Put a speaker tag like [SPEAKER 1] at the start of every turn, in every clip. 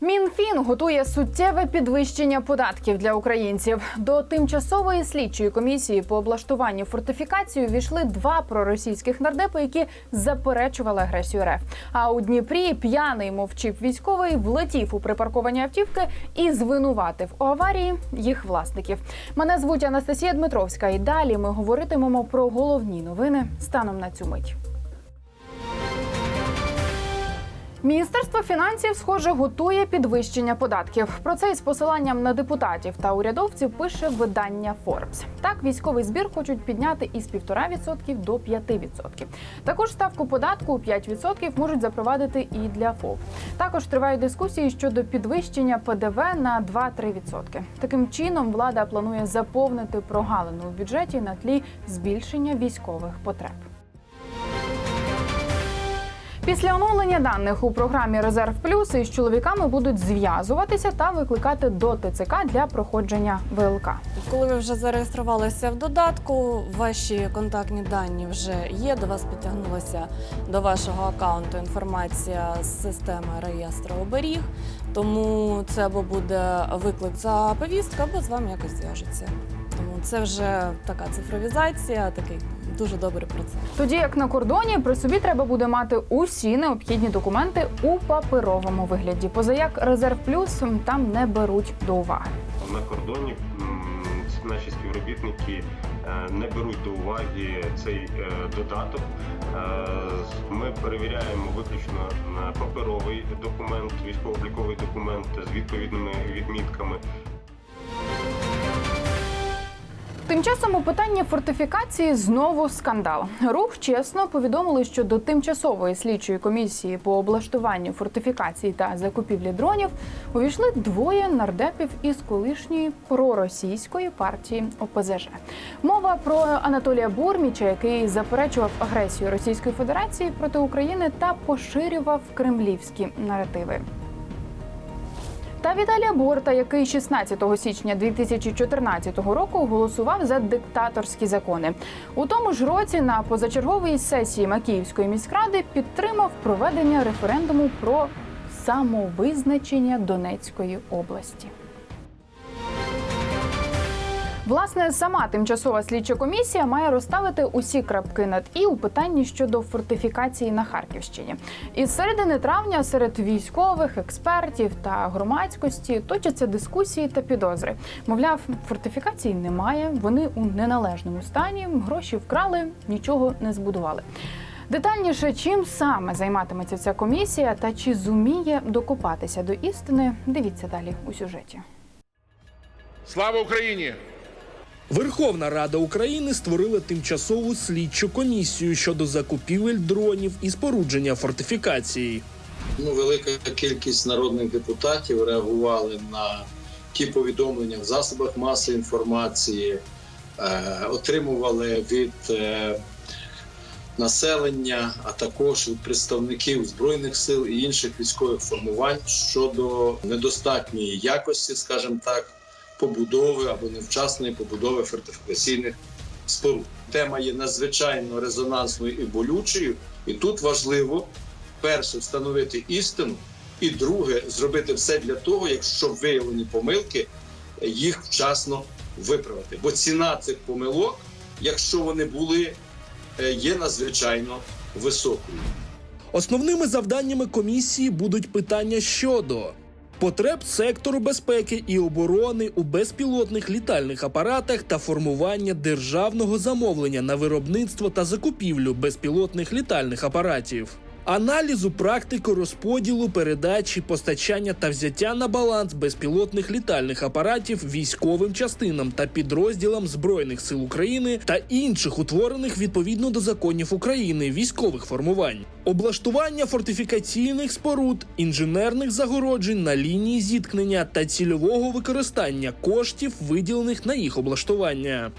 [SPEAKER 1] Мінфін готує суттєве підвищення податків для українців. До тимчасової слідчої комісії по облаштуванню фортифікації війшли два проросійських нардепи, які заперечували агресію РФ. А у Дніпрі п'яний мовчив військовий влетів у припарковані автівки і звинуватив у аварії їх власників. Мене звуть Анастасія Дмитровська. І далі ми говоритимемо про головні новини станом на цю мить. Міністерство фінансів, схоже, готує підвищення податків. Про це із посиланням на депутатів та урядовців пише видання Forbes. Так, військовий збір хочуть підняти із 1,5% до 5%. Також ставку податку у 5% можуть запровадити і для ФОП. Також тривають дискусії щодо підвищення ПДВ на 2-3%. Таким чином влада планує заповнити прогалину у бюджеті на тлі збільшення військових потреб. Після оновлення даних у програмі Резерв Плюс із чоловіками будуть зв'язуватися та викликати до ТЦК для проходження ВЛК.
[SPEAKER 2] Коли ви вже зареєструвалися в додатку, ваші контактні дані вже є. До вас підтягнулася до вашого аккаунту інформація з системи реєстру оберіг. Тому це або буде виклик за повістку, або з вами якось зв'яжеться. Тому це вже така цифровізація, такий дуже добрий процес.
[SPEAKER 1] Тоді як на кордоні при собі треба буде мати усі необхідні документи у паперовому вигляді. Поза як Резерв Плюс там не беруть до уваги.
[SPEAKER 3] на кордоні наші співробітники е, не беруть до уваги цей е, додаток. Е, Ми перевіряємо виключно на паперовий документ, військово-обліковий документ з відповідними відмітками.
[SPEAKER 1] Тим часом у питанні фортифікації знову скандал. Рух чесно повідомили, що до тимчасової слідчої комісії по облаштуванню фортифікацій та закупівлі дронів увійшли двоє нардепів із колишньої проросійської партії ОПЗЖ. Мова про Анатолія Бурміча, який заперечував агресію Російської Федерації проти України та поширював кремлівські наративи. Та Віталія Борта, який 16 січня 2014 року голосував за диктаторські закони. У тому ж році на позачерговій сесії Макіївської міськради підтримав проведення референдуму про самовизначення Донецької області. Власне, сама тимчасова слідча комісія має розставити усі крапки над і у питанні щодо фортифікації на Харківщині. Із середини травня серед військових, експертів та громадськості точаться дискусії та підозри. Мовляв, фортифікацій немає, вони у неналежному стані, гроші вкрали, нічого не збудували. Детальніше, чим саме займатиметься ця комісія та чи зуміє докопатися до істини, дивіться далі у сюжеті.
[SPEAKER 4] Слава Україні!
[SPEAKER 5] Верховна Рада України створила тимчасову слідчу комісію щодо закупівель дронів і спорудження фортифікацій.
[SPEAKER 6] Ну, велика кількість народних депутатів реагували на ті повідомлення в засобах масової інформації, е, отримували від е, населення, а також від представників збройних сил і інших військових формувань щодо недостатньої якості, скажімо так, побудови або невчасної побудови фортифікаційних споруд. Тема є надзвичайно резонансною і болючою, і тут важливо перше встановити істину, і друге зробити все для того, якщо виявлені помилки, їх вчасно виправити. Бо ціна цих помилок, якщо вони були, е, є надзвичайно високою.
[SPEAKER 5] Основними завданнями комісії будуть питання щодо потреб сектору безпеки і оборони у безпілотних літальних апаратах та формування державного замовлення на виробництво та закупівлю безпілотних літальних апаратів. Аналізу практики розподілу, передачі, постачання та взяття на баланс безпілотних літальних апаратів військовим частинам та підрозділам Збройних сил України та інших утворених відповідно до законів України військових формувань, облаштування фортифікаційних споруд, інженерних загороджень на лінії зіткнення та цільового використання коштів, виділених на їх облаштування.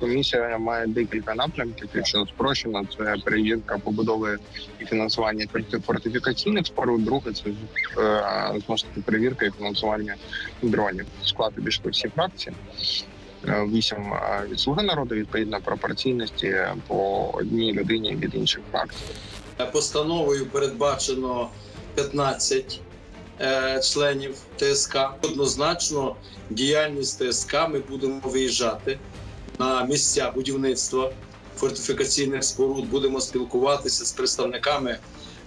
[SPEAKER 7] Комісія має декілька напрямків. Якщо спрощено, це перевірка побудови і фінансування фортифікаційних споруд. Друге це е, знову таки перевірка і фінансування дронів. Склад обійшли всі фракції. Е, Вісім е, від слуги народу відповідно пропорційності по одній людині від інших фракцій.
[SPEAKER 6] Постановою передбачено 15 е, членів ТСК. Однозначно, діяльність ТСК ми будемо виїжджати на місця будівництва фортифікаційних споруд. Будемо спілкуватися з представниками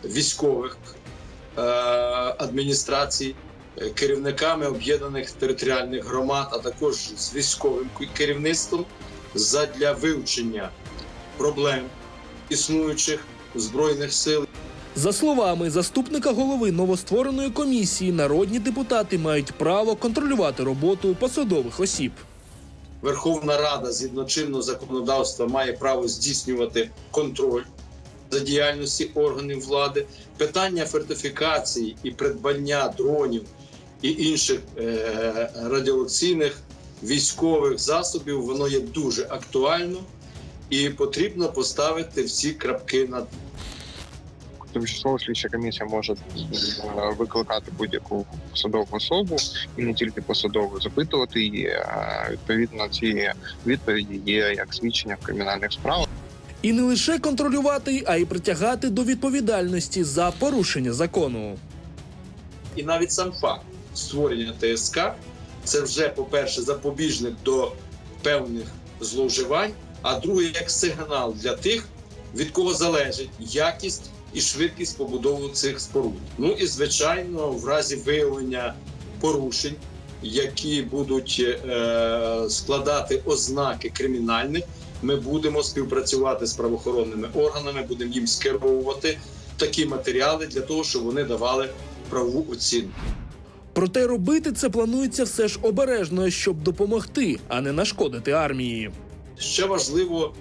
[SPEAKER 6] військових е, адміністрацій, керівниками об'єднаних територіальних громад, а також з військовим керівництвом задля вивчення проблем існуючих збройних сил
[SPEAKER 5] За словами заступника голови новоствореної комісії, народні депутати мають право контролювати роботу посадових осіб.
[SPEAKER 6] Верховна Рада згідно чинного законодавства має право здійснювати контроль за діяльності органів влади. Питання фортифікації і придбання дронів і інших е- радіолокційних військових засобів воно є дуже актуально і потрібно поставити всі крапки над
[SPEAKER 7] Тимчасова слідча комісія може е, викликати будь-яку посадову особу і не тільки посадову, запитувати її. Відповідно, ці відповіді є як свідчення в кримінальних справах.
[SPEAKER 5] І не лише контролювати, а й притягати до відповідальності за порушення закону.
[SPEAKER 6] І навіть сам факт створення ТСК це вже, по-перше, запобіжник до певних зловживань, а друге, як сигнал для тих, від кого залежить якість і швидкість побудови цих споруд. Ну і звичайно, в разі виявлення порушень, які будуть е, складати ознаки кримінальних, ми будемо співпрацювати з правоохоронними органами, будемо їм скеровувати такі матеріали для того, щоб вони давали правову оцінку.
[SPEAKER 5] Проте робити це планується все ж обережно, щоб допомогти, а не нашкодити армії.
[SPEAKER 6] Ще важливо,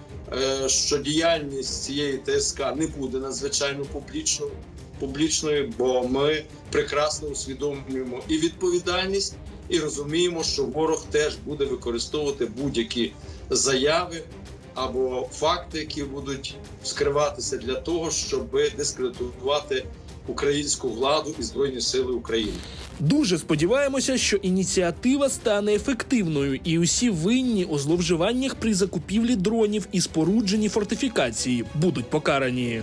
[SPEAKER 6] що діяльність цієї ТСК не буде надзвичайно публічною, публічною, бо ми прекрасно усвідомлюємо і відповідальність, і розуміємо, що ворог теж буде використовувати будь-які заяви або факти, які будуть скриватися для того, щоб дискредитувати українську владу і збройні сили України.
[SPEAKER 5] Дуже сподіваємося, що ініціатива стане ефективною, і усі винні у зловживаннях при закупівлі дронів і спорудженні фортифікації будуть покарані.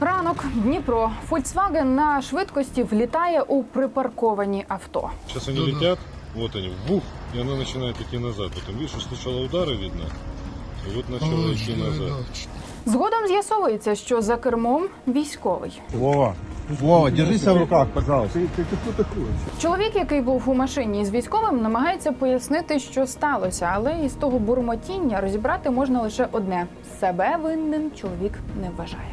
[SPEAKER 1] Ранок Дніпро. Volkswagen на швидкості влітає у припарковані авто.
[SPEAKER 8] Сейчас они летят, вот они, бух, и она начинает идти назад. Потом, видишь, сначала удары видно, и вот начала идти назад.
[SPEAKER 1] Згодом з'ясовується, що за кермом військовий.
[SPEAKER 9] Вова, Вова, держися в руках, пожалуйста.
[SPEAKER 1] Чоловік, який був у машині з військовим, намагається пояснити, що сталося, але із того бурмотіння розібрати можна лише одне: себе винним чоловік не вважає.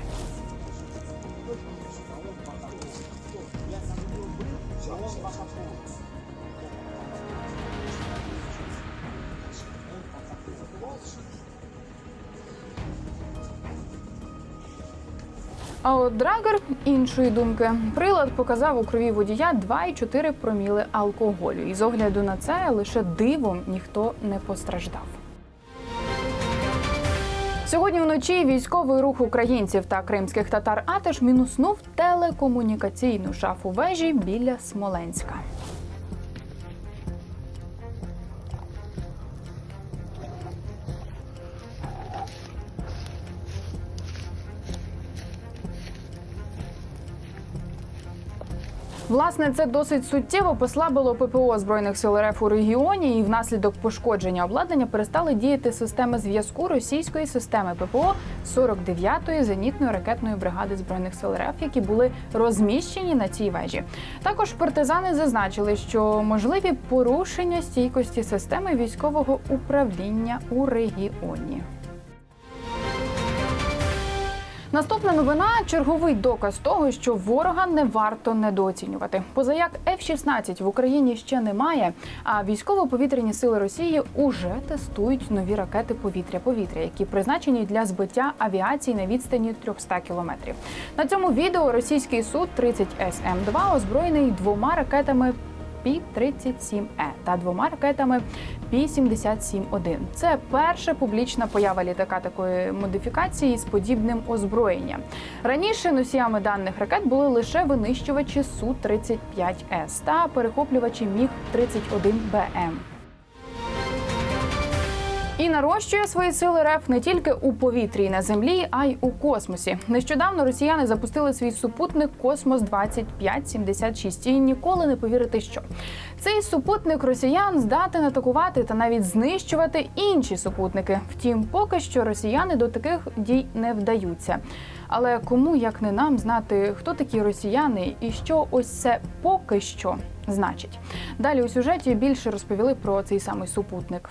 [SPEAKER 1] А от драгер іншої думки. Прилад показав у крові водія 2,4 проміли алкоголю. І з огляду на це лише дивом ніхто не постраждав. Сьогодні вночі військовий рух українців та кримських татар Атеш мінуснув телекомунікаційну шафу вежі біля Смоленська. Власне, це досить суттєво послабило ППО збройних сил РФ у регіоні, і внаслідок пошкодження обладнання перестали діяти системи зв'язку російської системи ППО 49-ї зенітної ракетної бригади збройних сил РФ, які були розміщені на цій вежі. Також партизани зазначили, що можливі порушення стійкості системи військового управління у регіоні. Наступна новина черговий доказ того, що ворога не варто недооцінювати. Позаяк F-16 в Україні ще немає. А військово-повітряні сили Росії уже тестують нові ракети повітря-повітря, які призначені для збиття авіації на відстані 300 кілометрів. На цьому відео російський суд 30 СМ 2 озброєний двома ракетами. Пі-37Е та двома ракетами Пі-77-1. Це перша публічна поява літака такої модифікації з подібним озброєнням. Раніше носіями даних ракет були лише винищувачі Су-35С та перехоплювачі Міг-31БМ. І нарощує свої сили РФ не тільки у повітрі і на землі, а й у космосі. Нещодавно росіяни запустили свій супутник Космос 2576 І ніколи не повірите, що цей супутник росіян здатен атакувати та навіть знищувати інші супутники. Втім, поки що росіяни до таких дій не вдаються. Але кому як не нам знати, хто такі росіяни і що ось це поки що значить. Далі у сюжеті більше розповіли про цей самий супутник.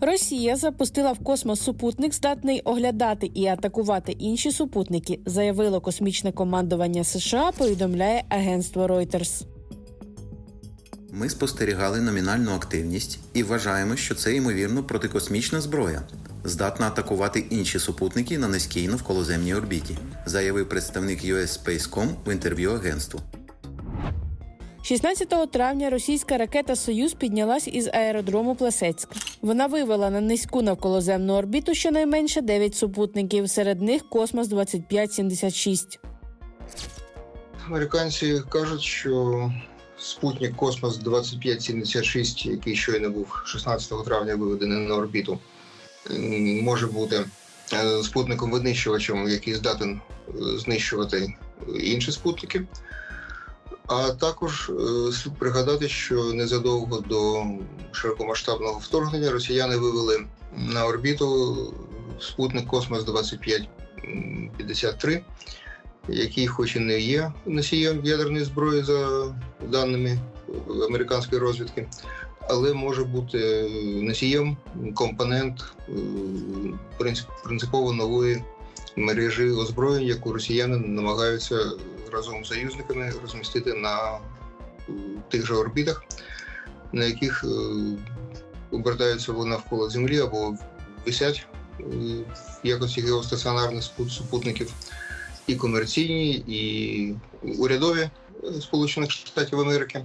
[SPEAKER 10] Росія запустила в космос супутник, здатний оглядати і атакувати інші супутники, заявило космічне командування США. Повідомляє агентство Reuters.
[SPEAKER 11] Ми спостерігали номінальну активність і вважаємо, що це ймовірно протикосмічна зброя, здатна атакувати інші супутники на низькій навколоземній орбіті, заявив представник US Spacecom в інтерв'ю агентству.
[SPEAKER 10] 16 травня російська ракета Союз піднялась із аеродрому Плесецьк. Вона вивела на низьку навколоземну орбіту щонайменше 9 супутників, серед них Космос 2576.
[SPEAKER 7] Американці кажуть, що спутник Космос 2576, який щойно був 16 травня виведений на орбіту, може бути е, спутником-винищувачем, який здатен е, знищувати інші спутники. А також е, слід пригадати, що незадовго до широкомасштабного вторгнення росіяни вивели на орбіту спутник Космос 2553, який, хоч і не є носієм ядерної зброї за даними американської розвідки, але може бути носієм компонент е, принцип- принципово нової мережі озброєнь, яку росіяни намагаються разом з союзниками розмістити на е, тих же орбітах, на яких е, обертаються вони навколо Землі або висять е, в якості геостаціонарних супутників, і комерційні, і урядові Сполучених Штатів Америки.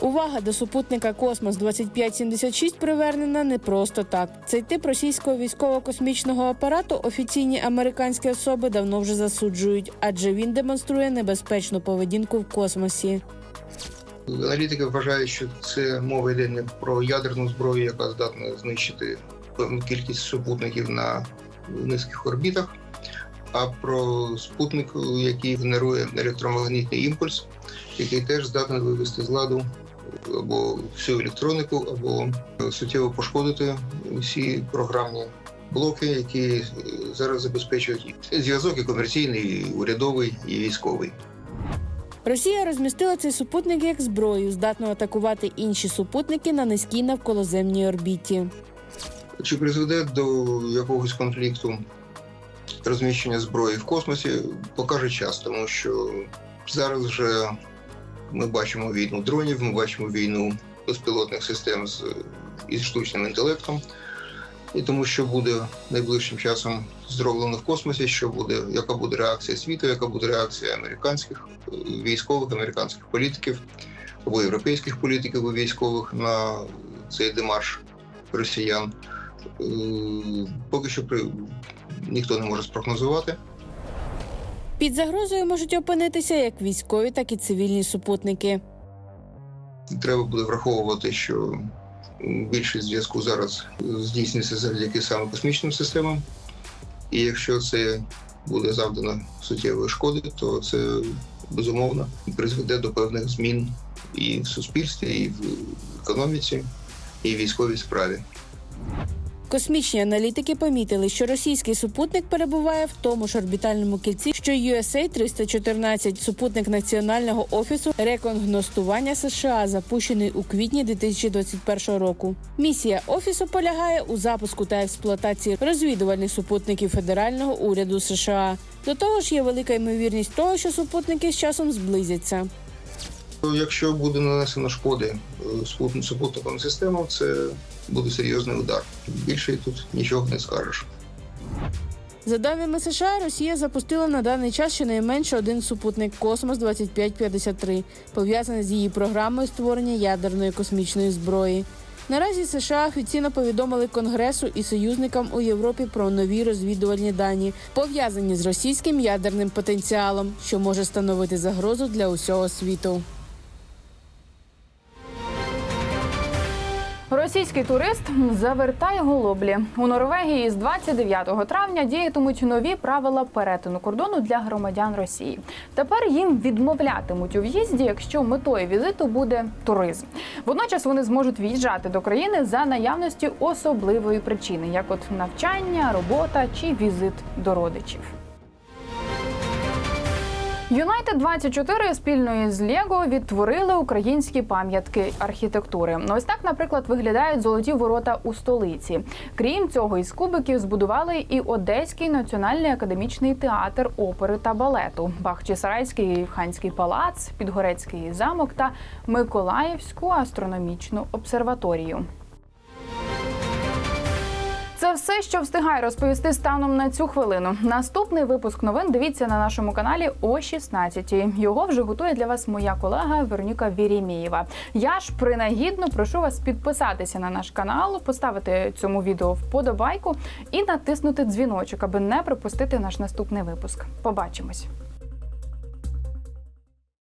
[SPEAKER 10] Увага до супутника Космос 2576 привернена не просто так. Цей тип російського військово-космічного апарату офіційні американські особи давно вже засуджують, адже він демонструє небезпечну поведінку в космосі.
[SPEAKER 7] Аналітики вважають, що це мова йде не про ядерну зброю, яка здатна знищити певну кількість супутників на низьких орбітах, а про спутник, який генерує електромагнітний імпульс, який теж здатний вивести з ладу або всю електронику, або суттєво пошкодити всі програмні блоки, які е, зараз забезпечують зв'язок і комерційний, і урядовий, і військовий.
[SPEAKER 10] Росія розмістила цей супутник як зброю, здатну атакувати інші супутники на низькій навколоземній орбіті.
[SPEAKER 7] Чи призведе до якогось конфлікту розміщення зброї в космосі, покаже час, тому що зараз вже ми бачимо війну дронів, ми бачимо війну безпілотних систем з із штучним інтелектом. І тому, що буде найближчим часом зроблено в космосі, що буде, яка буде реакція світу, яка буде реакція американських військових, американських політиків або європейських політиків і військових на цей демарш росіян. Е, Поки що ніхто не може спрогнозувати.
[SPEAKER 10] Під загрозою можуть опинитися як військові, так і цивільні супутники.
[SPEAKER 7] Треба буде враховувати, що більшість зв'язку зараз здійснюється завдяки саме космічним системам. І якщо це буде завдано суттєвої шкоди, то це безумовно призведе до певних змін і в суспільстві, і в економіці, і в військовій справі.
[SPEAKER 10] Космічні аналітики помітили, що російський супутник перебуває в тому ж орбітальному кільці, що й USA 314 супутник національного офісу рекогностування США, запущений у квітні 2021 року. Місія офісу полягає у запуску та експлуатації розвідувальних супутників федерального уряду США. До того ж, є велика ймовірність того, що супутники з часом зблизяться.
[SPEAKER 7] Якщо буде нанесено шкоди е, супутниковим системам, це буде серйозний удар. Більше тут нічого не скажеш.
[SPEAKER 10] За даними США, Росія запустила на даний час щонайменше один супутник Космос 2553, пов'язаний з її програмою створення ядерної космічної зброї. Наразі США офіційно повідомили Конгресу і союзникам у Європі про нові розвідувальні дані, пов'язані з російським ядерним потенціалом, що може становити загрозу для усього світу.
[SPEAKER 1] Російський турист завертає голоблі у Норвегії з 29 травня діятимуть нові правила перетину кордону для громадян Росії. Тепер їм відмовлятимуть у в'їзді, якщо метою візиту буде туризм. Водночас вони зможуть в'їжджати до країни за наявності особливої причини, як от навчання, робота чи візит до родичів. Юнайтед 24 спільно із Лего відтворили українські пам'ятки архітектури. Ось так, наприклад, виглядають золоті ворота у столиці. Крім цього, із кубиків збудували і Одеський національний академічний театр опери та балету, Бахчисарайський ханський палац, Підгорецький замок та Миколаївську астрономічну обсерваторію. Це все, що встигаю розповісти станом на цю хвилину. Наступний випуск новин дивіться на нашому каналі о 16-й. Його вже готує для вас моя колега Вероніка Вірімієва. Я ж принагідно прошу вас підписатися на наш канал, поставити цьому відео вподобайку і натиснути дзвіночок, аби не пропустити наш наступний випуск. Побачимось.